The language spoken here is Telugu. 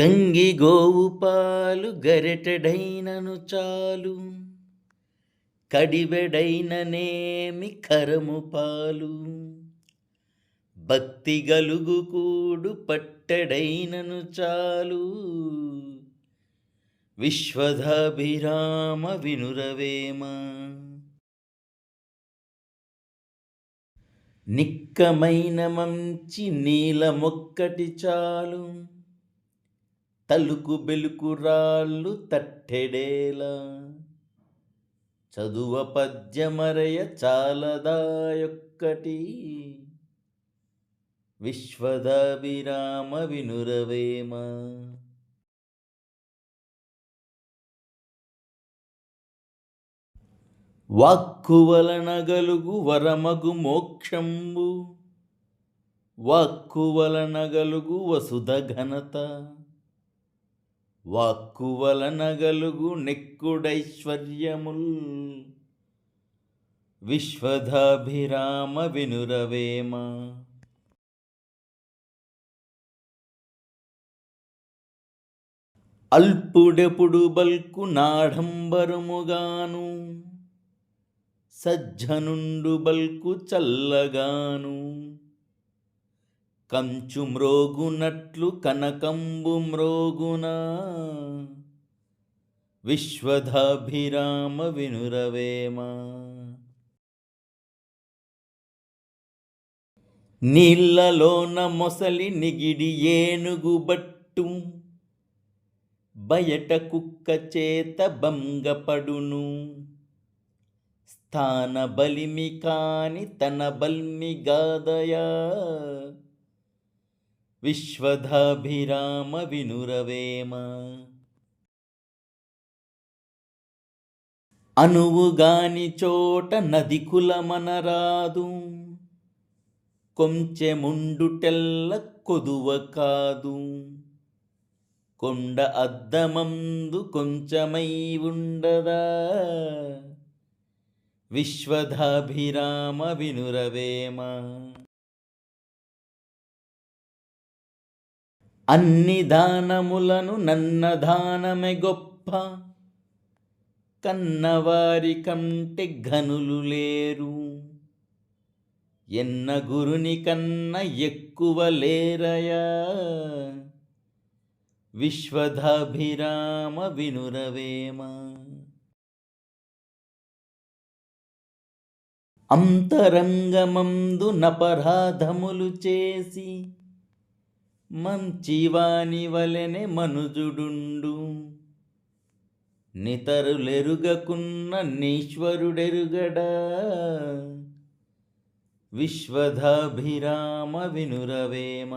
గంగి గోవు పాలు చాలు. కడివెడైననేమి కరము పాలు. భక్తి గలుగు కూడు పట్టెడైనను చాలు. విశ్వధాభిరామ వినురవేమ. నిక్కమైన మంచి నీలమొక్కటి చాలు. తలుకు బెలుకు రాళ్ళు తట్టెడేలా. చదువ పద్యమరయ చాలదాయొక్కటి. విశ్వదాభిరామ వినురవేమ వాక్కు వలన గలుగు వరమగు మోక్షంబు. వాక్కు వలన గలుగు వసుధ ఘనత. వాక్కు వలన గలుగు నెక్కుడైశ్వర్యముల్. విశ్వధాభిరామ వినురవేమ. అల్పుడెప్పుడు బల్కు నాడంబరముగాను సజ్జనుండు బల్కు చల్లగాను. కంచు మ్రోగునట్లు కనకంబు మ్రోగునా. విశ్వధాభిరామ వినురవేమ. నీళ్ళలోన మొసలి నిగిడి ఏనుగు బట్టు. బయట కుక్క చేత భంగపడును. స్థాన బలిమి కాని తన బల్మి గాదయా. విశ్వధాభిరామ వినురవేమ అనువుగాని చోట నది కులమనరాదు కొంచెముండుటెల్ల కొదువ కాదు. కొండ అద్దమందు కొంచెమై ఉండదా. విశ్వధాభిరామ వినురవేమ అన్ని దానములను నన్న దానమే గొప్ప. కన్నవారి కంటే ఘనులు లేరు. ఎన్న గురుని కన్న ఎక్కువ లేరయా? విశ్వధాభిరామ వినురవేమ? అంతరంగమందు నపరాధములు చేసి మంచివాని వలెనే మనుజుడుండు. నితరులెరుగకున్న నీశ్వరుడెరుగడా. విశ్వధాభిరామ వినురవేమ.